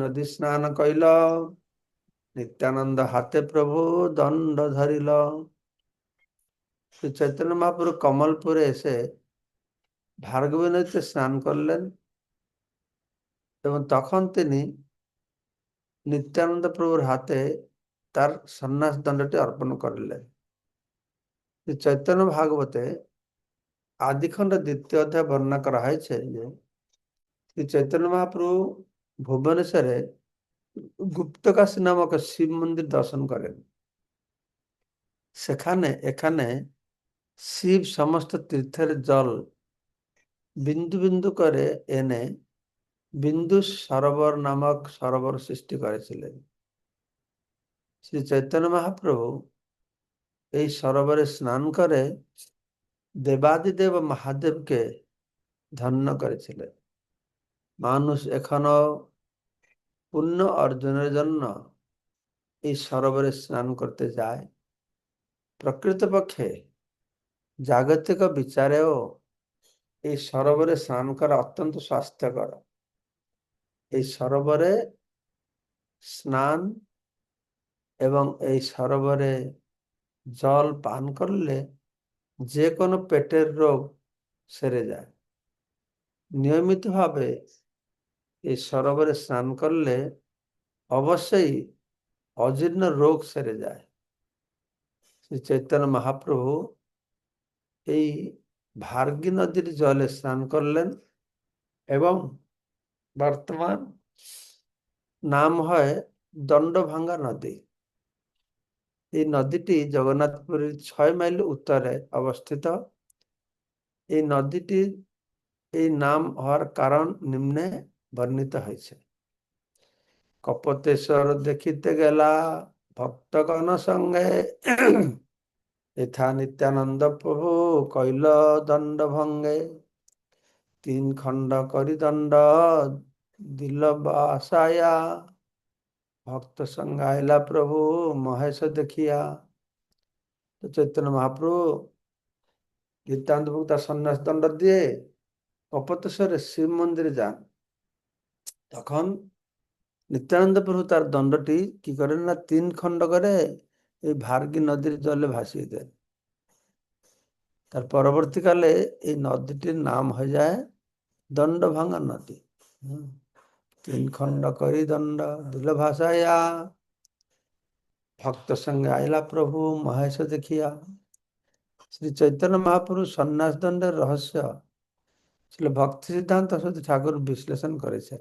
নদী স্নান কইল, নিত্যানন্দ হাতে প্রভু দণ্ড ধরিল। শ্রী চৈতন্য মহাপ্রভু কমলপুরে এসে ভার্গবী নদীতে স্নান করলেন এবং তখন তিনি নিত্যানন্দ প্রভুর হাতে তার সন্ন্যাস দণ্ডটি অর্পণ করলেন। শ্রী চৈতন্য ভাগবতে আদিখণ্ড দ্বিতীয় অধ্যায় বর্ণনা করা হয়েছে যে শ্রী চৈতন্য মহাপ্রভু ভুবনেশ্বরে গুপ্তকাশী নামক শিব মন্দির দর্শন করেন। সেখানে, এখানে শিব সমস্ত তীর্থের জল বিন্দু বিন্দু করে এনে বিন্দু সরোবর নামক সরোবর সৃষ্টি করেছিলেন। শ্রী চৈতন্য মহাপ্রভু এই সরোবরে স্নান করে দেবাদিদেব মহাদেবকে ধন্য করেছিলেন। মানুষ এখনও পুণ্য অর্জনের জন্য এই সরোবরে স্নান করতে যায়। প্রকৃতপক্ষে জাগতিক বিচারেও এই সরোবরে স্নান করা অত্যন্ত স্বাস্থ্যকর। এই সরোবরে স্নান এবং এই সরোবরে জল পান করলে যে কোনো পেটের রোগ সেরে যায়। নিয়মিতভাবে এই সরোবরে স্নান করলে অবশ্যই অজীর্ণ রোগ সেরে যায়। শ্রী চৈতন্য মহাপ্রভু এই ভার্গী নদীর জলে স্নান করলেন এবং বর্তমান নাম হয় দণ্ডভাঙ্গা নদী। এই নদীটি জগন্নাথপুরীর ছয় মাইল উত্তরে অবস্থিত। এই নদীটির এই নাম হওয়ার কারণ নিম্নে বর্ণিত হয়েছে। কপতেশ্বর দেখিতে গেলা, ভক্তগণ সঙ্গে এথা নিত্যানন্দ প্রভু কৈল দণ্ড ভঙ্গে তিন খণ্ড করি দণ্ড দিল বাসায়া ভক্ত সঙ্গে আইলা প্রভু মহেশ দেখিয়া। চৈতন্য মহাপ্রভু প্রভু তার সন্ন্যাস দণ্ড দিয়ে কপতেশ্বরে শিব মন্দিরে যান। তখন নিত্যানন্দ প্রভু তার দণ্ডটি কি করেন না, তিন খণ্ড করে এই ভার্গী নদীর জলে ভাসিয়ে দেন। তার পরবর্তীকালে এই নদীটির নাম হয়ে যায় দণ্ড ভাঙা নদী তিন খণ্ড করি দণ্ড, দিল ভাষায়া ভক্ত সঙ্গে আইলা প্রভু, মহেশ দেখিয়া। শ্রী চৈতন্য মহাপ্রভু সন্ন্যাস দণ্ডের রহস্য ছিল ভক্তি সিদ্ধান্ত সত্যি ঠাকুর বিশ্লেষণ করেছে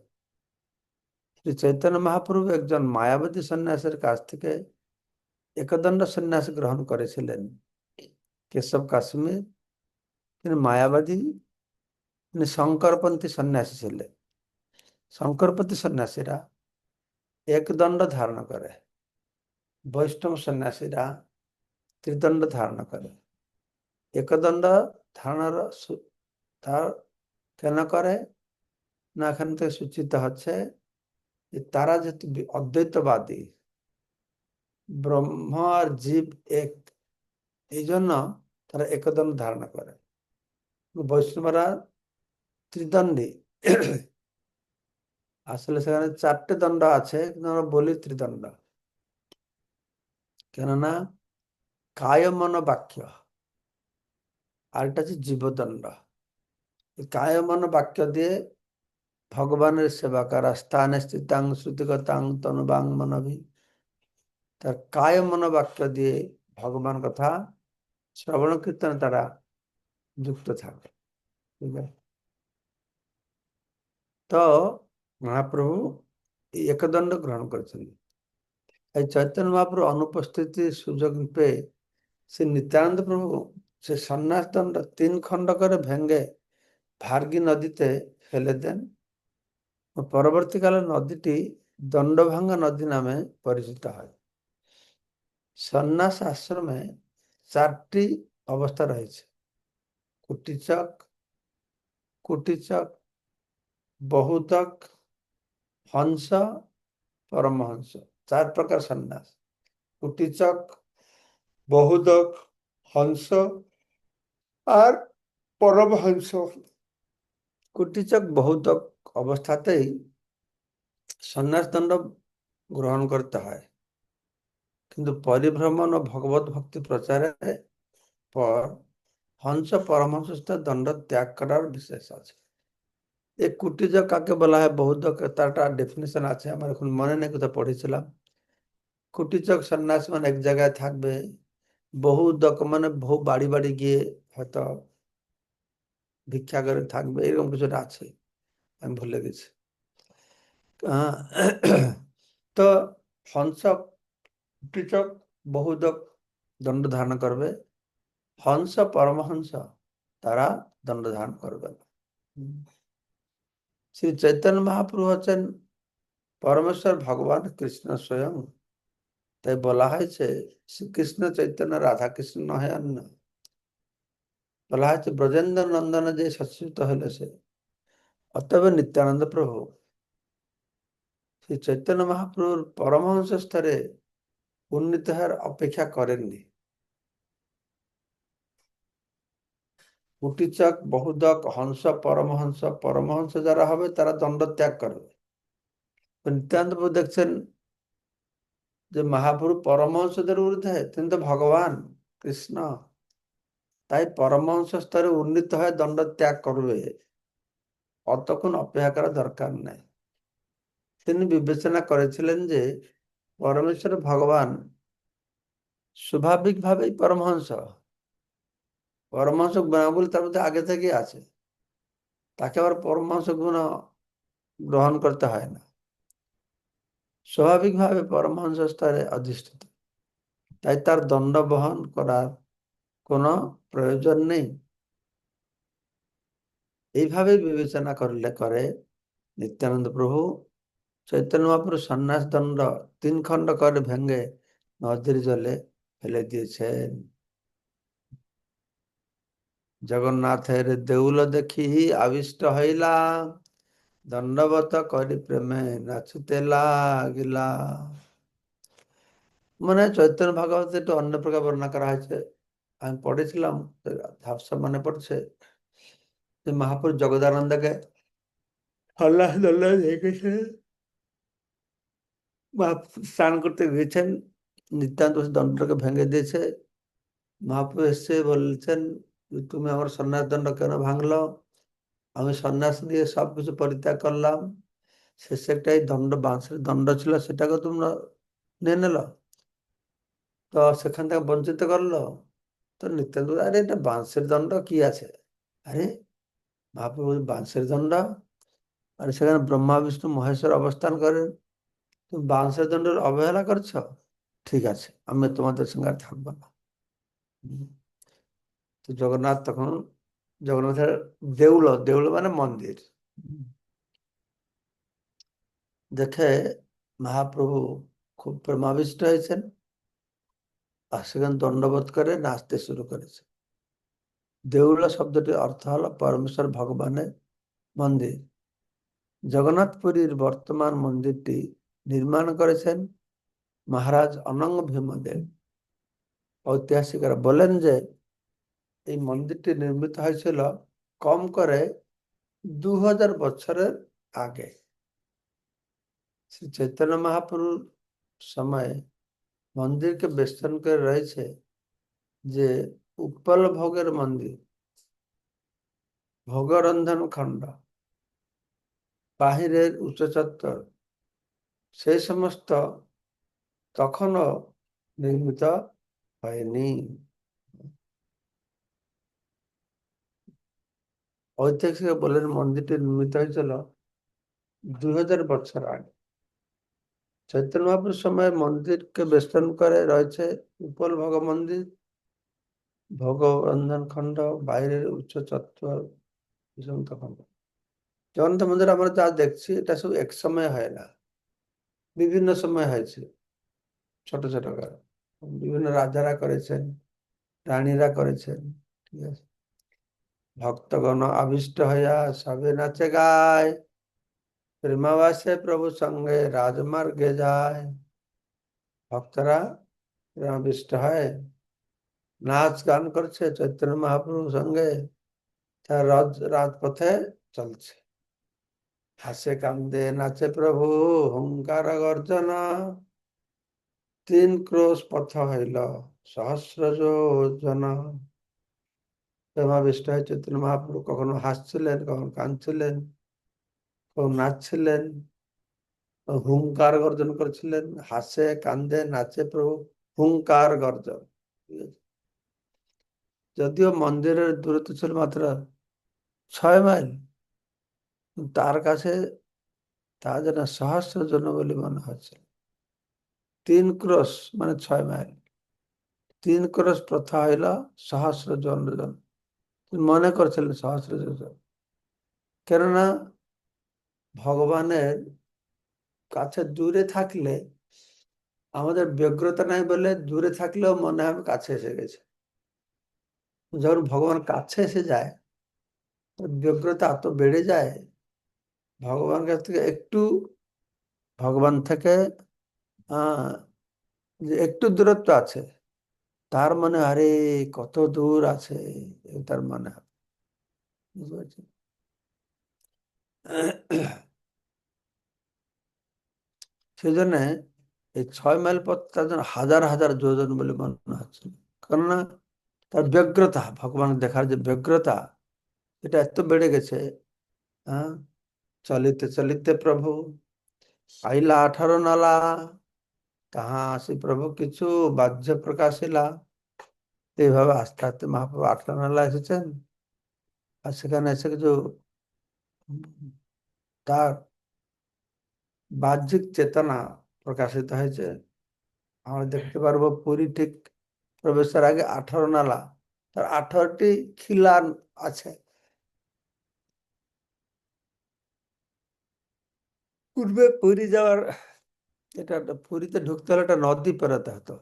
শ্রী চৈতন্য মহাপ্রভু একজন মায়াবতী সন্ন্যাসের কাছ থেকে একদণ্ড সন্ন্যাস গ্রহণ করেছিলেন কেশব কাশ্মীর তিনি মায়াবাদী তিনি শঙ্করপন্থী সন্ন্যাসী ছিলেন শঙ্করপন্থী সন্ন্যাসীরা একদণ্ড ধারণ করে বৈষ্ণব সন্ন্যাসীরা ত্রিদণ্ড ধারণ করে একদণ্ড ধারণার তার কেন করে না এখান থেকে সূচিত হচ্ছে যে তারা যেহেতু অদ্বৈতবাদী ব্রহ্ম আর জীব এক, এই জন্য তারা একদণ্ড ধারণা করে। বৈষ্ণবরা ত্রিদণ্ডী। আসলে সেখানে চারটে দণ্ড আছে আমরা বলি ত্রিদণ্ড। কেননা কায় মন বাক্য আর এটা হচ্ছে জীবদণ্ড। কায় মন বাক্য দিয়ে ভগবানের সেবা করা স্থানে স্থিতাং শ্রুতিগতাং তনুবাং মনভি। তার কায় মনোবাক্য দিয়ে ভগবান কথা শ্রবণ কীর্তনে তারা যুক্ত থাকে। ঠিক আছে? তো মহাপ্রভু একদণ্ড গ্রহণ করেছেন। এই চৈতন্য মহাপ্রভু অনুপস্থিতির সুযোগ পেয়ে সে নিত্যানন্দ প্রভু সে সন্ন্যাস দণ্ড তিন খণ্ড করে ভেঙ্গে ভার্গী নদীতে ফেলে দেন। পরবর্তীকালে নদীটি দণ্ডভাঙ্গা নদী নামে পরিচিত হয়। সন্ন্যাস আশ্রমে চারটি অবস্থা রয়েছে। কুটিচক কুটিচক, বহুতক, হংস, পরমহংস, চার প্রকার সন্ন্যাস। কুটিচক বহুদক হংস আর পরমহংস। কুটিচক, বহুতক অবস্থাতেই সন্ন্যাস দণ্ড গ্রহণ করতে হয়। কিন্তু পরিভ্রমণ ও ভগবত ভক্তি প্রচারের পর হংস পরমহংস দণ্ড ত্যাগ করার বিশেষ আছে। এই কুটিজ কাকে বলা হয়? বৌদ্ধ তার ডেফিনেশন আছে, আমার এখন মনে নেই কোথাও পড়েছিলাম। কুটিচক সন্ন্যাস মানে এক জায়গায় থাকবে, বহু দক মানে বহু বাড়ি বাড়ি গিয়ে হয়তো ভিক্ষা করে থাকবে, এরকম কিছুটা আছে। আমি ভুলে গেছি। তো হংস কুটিচক বহুদক দণ্ড ধারণ করবে। হংস, পরমহংস, তারা দণ্ড ধারণ করবে। শ্রী চৈতন্য মহাপ্রভু হচ্ছেন পরমেশ্বর ভগবান কৃষ্ণ স্বয়ং। তাই বলা হয়েছে, শ্রীকৃষ্ণ চৈতন্য রাধা কৃষ্ণ নহে অন্য। বলা হয়েছে ব্রজেন্দ্র নন্দন যে সচ্যুত হইল সে। অতএব নিত্যানন্দ প্রভু, শ্রী চৈতন্য মহাপ্রভুর পরমহংস স্তরে উন্নীত হওয়ার অপেক্ষা করেননি। কুটিচক, বহুদক, হংস, পরমহংস পরমহংস যারা হবে তারা দণ্ড ত্যাগ করবে। নিত্যানন্দ প্রভু দেখছেন যে মহাপুরু পরমহংসদের ঊর্ধ্বে, তিনি তো ভগবান, কৃষ্ণ, তাই পরমহংস স্তরে উন্নীত হয়ে দণ্ড ত্যাগ করবে। অতক্ষণ অপেক্ষা করা দরকার নাই। তিনি বিবেচনা করেছিলেন যে পরমেশ্বর ভগবান স্বাভাবিকভাবেই পরমহংস। পরমহংস গুণাবলী তার মধ্যে আগে থেকে আছে। তাকে আবার পরমহংস গুণ গ্রহণ করতে হয় না। স্বাভাবিকভাবে পরমহংস স্তরে অধিষ্ঠিত। তাই তার দণ্ড বহন করার কোনো প্রয়োজন নেই। এইভাবে বিবেচনা করলে করে নিত্যানন্দ প্রভু। চৈতন্য মহাপুর সন্ন্যাস দণ্ড তিন খণ্ড করে ভেঙে নদীর জলে ফেলে দিয়েছেন। জগন্নাথের দেউল দেখি আবিষ্ট হইলাম দণ্ডবত করি প্রেমে নাচুতে লাগিলা। মানে চৈতন্য ভাগবত একটু অন্য প্রকার বর্ণনা করা হয়েছে। আমি পড়েছিলাম ঝাপসা মনে পড়ছে। যে মহাপুর জগদানন্দকে। হল্লাস দল্লাস দেখেছে স্নান করতে গিয়েছেন, নিত্যান্ত দণ্ডকে ভেঙে দিয়েছে। মহাপুর এসছে বলছেন, তুমি আমার সন্ন্যাস দণ্ড কেন ভাঙল? আমি সন্ন্যাস দিয়ে সবকিছু পরিত্যাগ করলাম। শেষে একটাই দণ্ড বাঁশের দণ্ড ছিল, সেটাকে তোমরা নিয়ে নিল। তো সেখান থেকে বঞ্চিত করল। তো নিত্যান্ত, আরে এটা বাঁশের দণ্ড কি আছে? আরে মহাপ্রভু বাঁশের দণ্ড। আর সেখানে ব্রহ্মা, বিষ্ণু, মহেশ্বর অবস্থান করেন। তুমি বাঁশের দণ্ডের অবহেলা করছ? ঠিক আছে, আমি তোমাদের সঙ্গে আর থাকব না। তো জগন্নাথ তখন, জগন্নাথের দেউল দেউল মানে মন্দির। দেখে মহাপ্রভু খুব প্রেমাবিষ্ট হয়েছেন। আর সেখানে দণ্ডবোধ করে নাচতে শুরু করেছে। দেউল শব্দটির অর্থ হল পরমেশ্বর ভগবানের মন্দির। জগন্নাথপুরীর বর্তমান মন্দিরটি নির্মাণ করেছেন মহারাজ অনঙ্গ ভীমদেব ঐতিহাসিকরা বলেন যে, এই মন্দিরটি নির্মিত হয়েছিল কম করে দু হাজার বছরের আগে। শ্রী চৈতন্য মহাপুরুর সময়ে মন্দিরকে বেষ্টন করে রয়েছে যে উৎপল ভোগের মন্দির। ভোগরন্ধন খণ্ড। বাহিরের উচ্চ চত্বর। সেই সমস্ত তখনও নির্মিত হয়নি। ঐতিহাসিক বলেন মন্দিরটি নির্মিত হয়েছিল দুই হাজার বছর আগে। চৈতন্য মহাপুর সময় মন্দিরকে বেষ্টন করে রয়েছে উপল ভগ মন্দির। ভগবন্ধন খণ্ড বাইরের উচ্চ চত্বর খণ্ড। জগন্নাথ মন্দির আমরা যা দেখছি, এটা সব এক সময় হয় না, বিভিন্ন সময় হয়েছে, ছোট ছোট বিভিন্ন রাজারা করেছেন, রানীরা করেছেন, ঠিক আছে? ভক্তগণ আবিষ্ট হইয়া সবে নাচে গায়, প্রেমাবাসে প্রভু সঙ্গে রাজমার্গে যায়। ভক্তরা আবিষ্ট হয়। নাচ গান করছে চৈতন্য মহাপ্রভুর সঙ্গে তার রাজ রাজপথে চলছে হাসে কান্দে নাচে প্রভু হুঙ্কার গর্জন তিন ক্রোশ পথ হইল সহস্র যোজন প্রেমাবিষ্ট হয়ে চৈতন্য মহাপ্রভু কখনো হাসছিলেন কখনো কাঁদছিলেন কখনো নাচছিলেন হুঙ্কার গর্জন করছিলেন হাসে কান্দে নাচে প্রভু হুঙ্কার গর্জন ঠিক আছে? যদিও মন্দিরের দূরত্ব ছিল মাত্র ছয় মাইল, তার কাছে তা যেন সহস্র জন বলে মনে হচ্ছে। তিন ক্রোশ মানে ছয় মাইল। তিন ক্রোশ প্রথা হইল সহস্র জন মনে করছিলেন সহস্র জন কেননা ভগবানের কাছে দূরে থাকলে আমাদের ব্যগ্রতা নাই বলে দূরে থাকলেও মনে হয় কাছে এসে গেছে। যখন ভগবান কাছে এসে যায়, ব্যগ্রতা এত বেড়ে যায় ভগবান কাছ থেকে একটু, ভগবান থেকে যে একটু দূরত্ব আছে, তার মানে আরে, কত দূর আছে। তার মনে বুঝতে পারছেন? সেই জন্য এই ছয় মাইল পথ তার জন্য হাজার হাজার যোজন বলে মনে হচ্ছে। কেননা তার ব্যগ্রতা, ভগবান দেখার যে ব্যগ্রতা, এটা এত বেড়ে গেছে হ্যাঁ? চলিতে চলিতে প্রভু, আইলা আঠারো নালা, তাহা আসি প্রভু কিছু বাহ্য প্রকাশিলা। এইভাবে আস্তে আস্তে মহাপ্রভু আঠারো নালা এসেছেন। আর সেখানে এসে কিছু তার বাহ্যিক চেতনা প্রকাশিত হয়েছে। আমরা দেখতে পারব পুরী ঠিক প্রবেশের আগে আঠারো নালা, তার আঠারোটি খিলান আছে। পূর্বে পুরী যাওয়ার এটা পুরীতে ঢুকতে হলে একটা নদী পেরোতে হতো।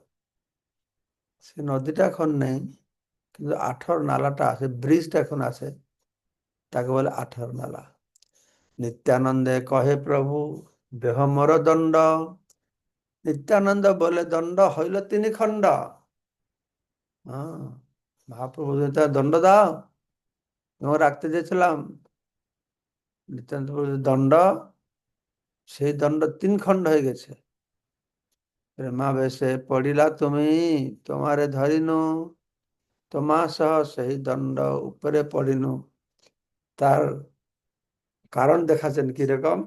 সে নদীটা এখন নেই, কিন্তু আঠারো নালাটা আছে, ব্রিজটা এখন আছে, তাকে বলে আঠারো নালা। নিত্যানন্দে কহে প্রভু, দেহ মর দণ্ড। নিত্যানন্দ বলে দণ্ড হইল তিনি খণ্ড। মহাপ্রভু বলছেন, "তার দণ্ড দাও তোমাকে রাখতে চেয়েছিলাম। বলছে, দণ্ড সেই দণ্ড তিন খণ্ড হয়ে গেছে। প্রেমা বেশে পড়িলা তুমি তোমারে ধরিনু তোমা সহ সেই দণ্ড উপরে পড়িনু। তার কারণ দেখাচ্ছেন কীরকম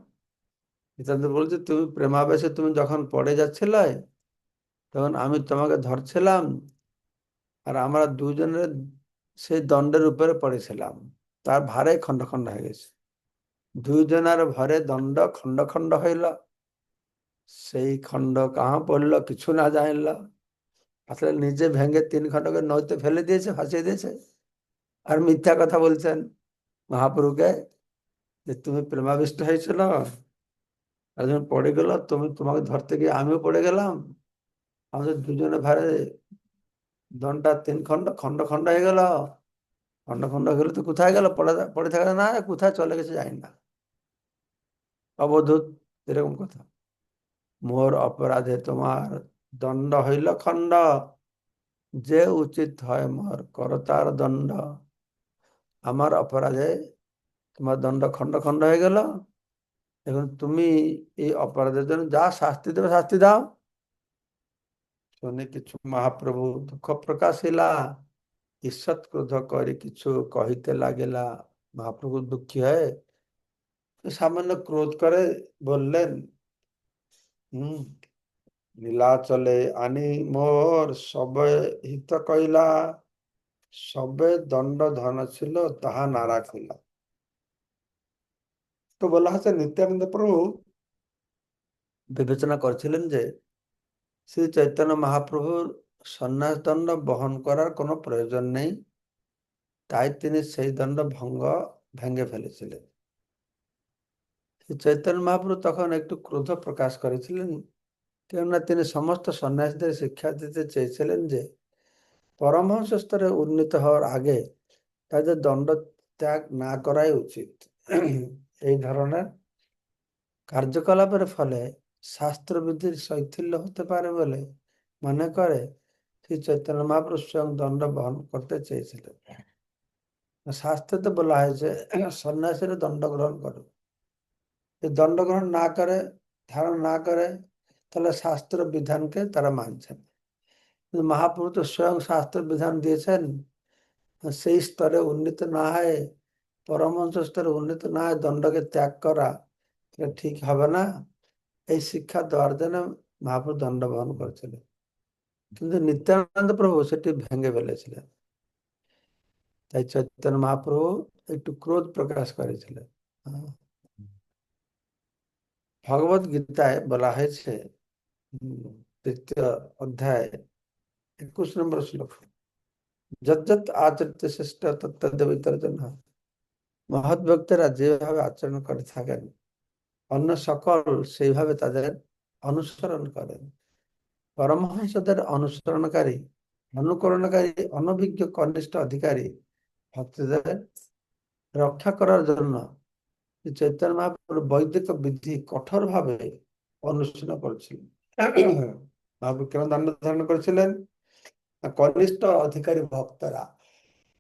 নিত্যানন্দ বলছে তুমি প্রেমাবেশে তুমি যখন পড়ে যাচ্ছিলে তখন আমি তোমাকে ধরছিলাম আর আমরা দুজনের সেই দণ্ডের উপরে পড়েছিলাম। তার ভারে খণ্ড খণ্ড হয়ে গেছে। দুইজনের ভরে দণ্ড খণ্ড খণ্ড হইল। সেই খণ্ড কাহা পড়ল, কিছু না জানল। আসলে নিজে ভেঙে তিন খণ্ডকে নদীতে ফেলে দিয়েছে, ফাঁসিয়ে দিয়েছে। আর মিথ্যা কথা বলছেন মহাপ্রভুকে যে তুমি প্রেমাবিষ্ট হয়েছিল, আর যখন পড়ে গেল, তুমি তোমাকে ধরতে গিয়ে আমিও পড়ে গেলাম। আমাদের দুজনে ভারে দণ্ডটা তিন খণ্ড খণ্ড খণ্ড হয়ে গেল। খণ্ড খণ্ড হয়ে তো কোথায় গেল? পড়ে পড়ে থাকা না, কোথায় চলে গেছে জানি না। অবধূত এরকম কথা। মোর অপরাধে তোমার দণ্ড হইল খণ্ড। যে উচিত হয় মোর করতার দণ্ড। আমার অপরাধে তোমার দণ্ড খণ্ড খণ্ড হয়ে গেল। এখন তুমি এই অপরাধের জন্য যা শাস্তি দেবে, শাস্তি দাও। শুনে কিছু মহাপ্রভু দুঃখ প্রকাশিলা ঈর্ষৎ ক্রোধ করে কিছু কহিতে লাগিলা মহাপ্রভু দুঃখী হয়ে সামান্য ক্রোধ করে বললেন হম নীলাচলে আনি মোর সবে হিত কইলা সবে দণ্ড ধন ছিল তাহা না রাখিলা তো বলা হচ্ছে নিত্যানন্দ প্রভু বিবেচনা করছিলেন যে শ্রী চৈতন্য মহাপ্রভুর সন্ন্যাস দণ্ড বহন করার কোনো প্রয়োজন নেই। তাই তিনি সেই দণ্ড ভঙ্গ ভেঙে ফেলেছিলেন। শ্রী চৈতন্য মহাপ্রভু তখন একটু ক্রোধ প্রকাশ করেছিলেন, কেননা তিনি সমস্ত সন্ন্যাসীদের শিক্ষা দিতে চেয়েছিলেন যে, পরমহংস স্তরে উন্নীত হওয়ার আগে তাদের দণ্ড ত্যাগ না করাই উচিত। এই ধরনের কার্যকলাপের ফলে শাস্ত্রবিধির শৈথিল্য হতে পারে বলে মনে করে শ্রী চৈতন্য মহাপুরুষ স্বয়ং দণ্ড বহন করতে চেয়েছিলেন। শাস্ত্রে তো বলা হয়েছে, সন্ন্যাসীরা দণ্ড গ্রহণ করো যে দণ্ডগ্রহণ না করে, ধারণ না করে, তাহলে শাস্ত্র বিধানকে তারা মানছেন কিন্তু মহাপ্রভু তো স্বয়ং শাস্ত্র বিধান দিয়েছেন, সেই স্তরে উন্নীত না হয়, পরমহংস স্তরে উন্নীত না হয় দণ্ডকে ত্যাগ করা ঠিক হবে না। এই শিক্ষা দেওয়ার জন্য মহাপ্রভু দণ্ড বহন করেছিলেন। কিন্তু নিত্যানন্দ প্রভু সেটি ভেঙে ফেলেছিলেন। তাই চৈতন্য মহাপ্রভু একটু ক্রোধ প্রকাশ করেছিলেন। হ্যাঁ। ভগবত গীতায় বলা হয়েছে তৃতীয় অধ্যায়, একুশ নম্বর শ্লোক, যত আচরিত শ্রেষ্ঠ তত্ত্ব বিতর্জন মহৎ ভক্তরা যেভাবে আচরণ করে থাকেন অন্য সকল সেইভাবে তাদের অনুসরণ করেন। পরমহংসদের অনুসরণকারী, অনুকরণকারী, অনভিজ্ঞ কনিষ্ঠ অধিকারী ভক্তদের রক্ষা করার জন্য চৈতন্য মহাপ্রভু বৈদিক বিধি কঠোরভাবে অনুশীলন করেছিলেন। মহাপ্রভু কেন দণ্ড ধারণ করেছিলেন? কনিষ্ঠ অধিকারী ভক্তরা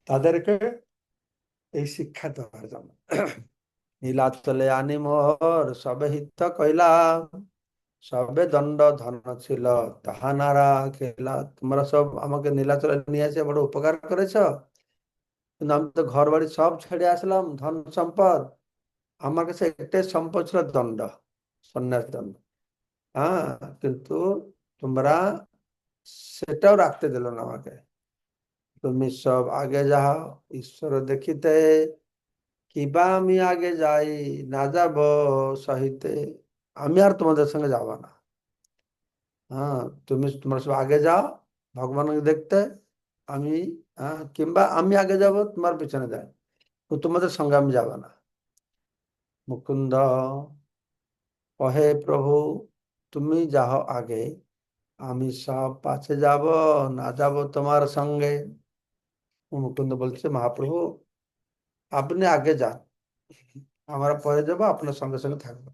তাদেরকে এই শিক্ষা দেওয়ার জন্য। নীলাচলে আনি মোহর, সবে হিত কইলা। সবে দণ্ড ধন ছিল, তাহা নারা খেলা তোমরা সব আমাকে নীলাচলে নিয়ে এসে বড় উপকার করেছ। কিন্তু আমি তো ঘর বাড়ি সব ছেড়ে আসলাম, ধন সম্পদ। আমার কাছে একটাই সম্পদ ছিল দণ্ড, সন্ন্যাস দণ্ড। হ্যাঁ কিন্তু তোমরা সেটাও রাখতে দিল না আমাকে। তুমি সব আগে যাও, ঈশ্বর দেখিতে। কিবা আমি আগে যাই, না যাব সহিতে, আমি আর তোমাদের সঙ্গে যাব না। হ্যাঁ তুমি তোমার সব আগে যাও, ভগবানকে দেখতে, আমি হ্যাঁ কিংবা আমি আগে যাব, তোমার পিছনে যাই। তোমাদের সঙ্গে আমি যাব না। মুকুন্দ কহে প্রভু, তুমি যাও আগে, আমি সব পাশে যাব, না যাব তোমার সঙ্গে। মুকুন্দ বলছে, মহাপ্রভু আপনি আগে যান। আমরা পরে যাব, আপনার সঙ্গে সঙ্গে থাকব।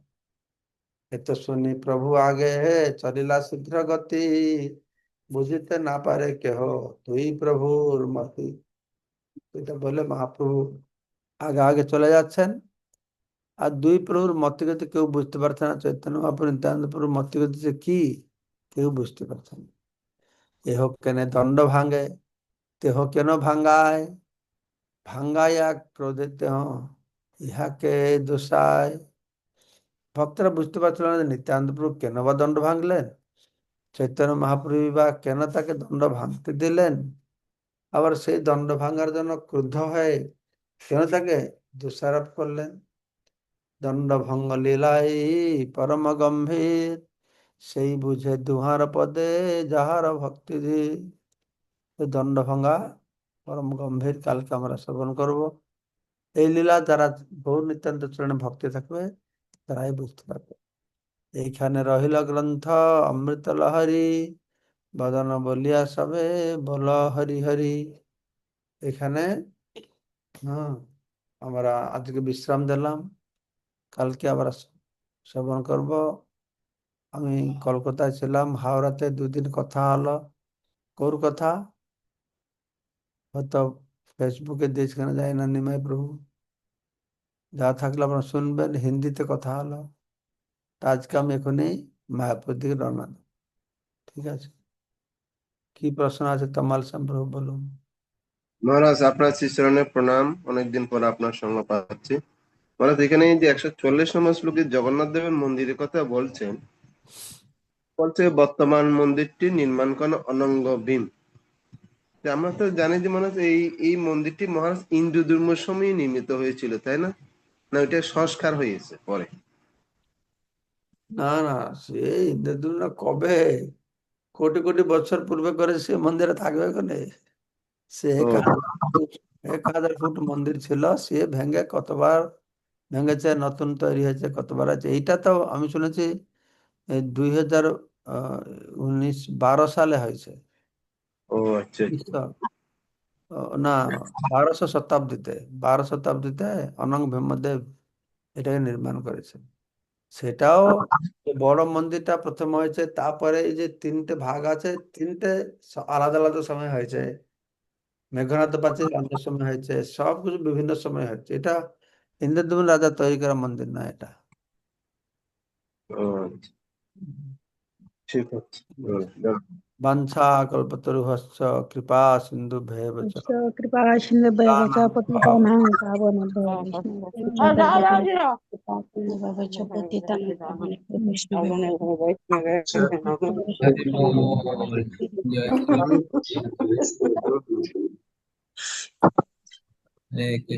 এত শুনি, প্রভু আগে হে চলিলা শীঘ্র গতি। বুঝিতে না পারে কেহ। তুই প্রভুর মতি। এটা বলে মহাপ্রভু আগে আগে চলে যাচ্ছেন। আর দুই প্রভুর মতিগতি কেউ বুঝতে পারছে না। চৈতন্য মহাপ্রভু, নিত্যানন্দ প্রভুর মতিগতি যে কি, কেউ বুঝতে পারছে না। এহ কেন দণ্ড ভাঙে তেহ কেন ভাঙ্গায়? ভাঙ্গাইয়া ক্রোধে তেহ ইহাকে দোষায় ভক্তরা বুঝতে পারছিল না নিত্যানন্দ প্রভু কেন বা দণ্ড ভাঙলেন চৈতন্য মহাপ্রভু বা কেন তাকে দণ্ড ভাঙতে দিলেন আবার সেই দণ্ড ভাঙার জন্য ক্রুদ্ধ হয়ে কেন তাকে দোষারোপ করলেন দণ্ড ভঙ্গ লীলাই পরম গম্ভীর সেই বুঝে দুহার পদে যাহার ভক্তি দণ্ড ভঙ্গা পরম গম্ভীর, কালকে আমরা শ্রবণ করব। এই লীলা যারা বহু নিত্যান্ত চরণে ভক্তি থাকবে, তারাই বুঝতে পারবে। এইখানে রহিল গ্রন্থ, অমৃত লহরী, বদন বলিয়া সবে, বল হরি হরি। এখানে হ্যাঁ আমরা আজকে বিশ্রাম দিলাম। কালকে আবার শ্রবণ করব। আমি কলকাতায় ছিলাম, হাওড়াতে দুদিন কথা হলো। কোর কথা? হয়তো ফেসবুকে কেন যায় না, নিমাই প্রভু। যা থাকলে আপনারা শুনবেন, হিন্দিতে কথা হলো। আজকে আমি এখনই মায়াপুর দিকে রওনা দেব। ঠিক আছে? কি প্রশ্ন আছে তমাল প্রভু বলুন। মহারাজ, আপনার শ্রীচরণে প্রণাম। অনেকদিন পর আপনার সঙ্গ পাচ্ছি। মহারাজ এখানে যে একশো চল্লিশ নম্বর শ্লোকে জগন্নাথ দেবের মন্দিরের কথা বলছেন, বলছে বর্তমান মন্দিরটি নির্মাণ করেন অনঙ্গ ভীম। আমরা তো জানি যে মহারাজ এই এই মন্দিরটি মহারাজ ইন্দু ধর্মের সময় নির্মিত হয়েছিল তাই না? না ওইটা সংস্কার হয়েছে পরে। না না সে ইন্দ্রদুল কবে? কোটি কোটি বছর পূর্বে করে সে মন্দিরে থাকবে কোনে সে এক হাজার ফুট- মন্দির ছিল সে ভেঙে কতবার ভেঙেছে নতুন তৈরি হয়েছে কতবার আছে এইটা তো আমি শুনেছি দুই হাজার উনিশ বারো সালে হয়েছে। ও আচ্ছা আচ্ছা। না বারোশো শতাব্দীতে বারো শতাব্দীতে অনঙ্গ ভীমদেব এটাকে নির্মাণ করেছে। সেটাও বড় মন্দিরটা প্রথম হয়েছে তারপরে এই যে তিনটে ভাগ আছে তিনটে আলাদা আলাদা সময় হয়েছে। মেঘনাথ পাচ্ছি অন্য সময় হয়েছে সবকিছু বিভিন্ন সময় হয়েছে। এটা ইন্দ্রদ্যুম্ন রাজা তৈরি করা মন্দির না এটা। ও আচ্ছা। ঠিক আছে। वंशा कृपा सिंधु भैव कृपा सिंधु च पतितानां पावनं भवति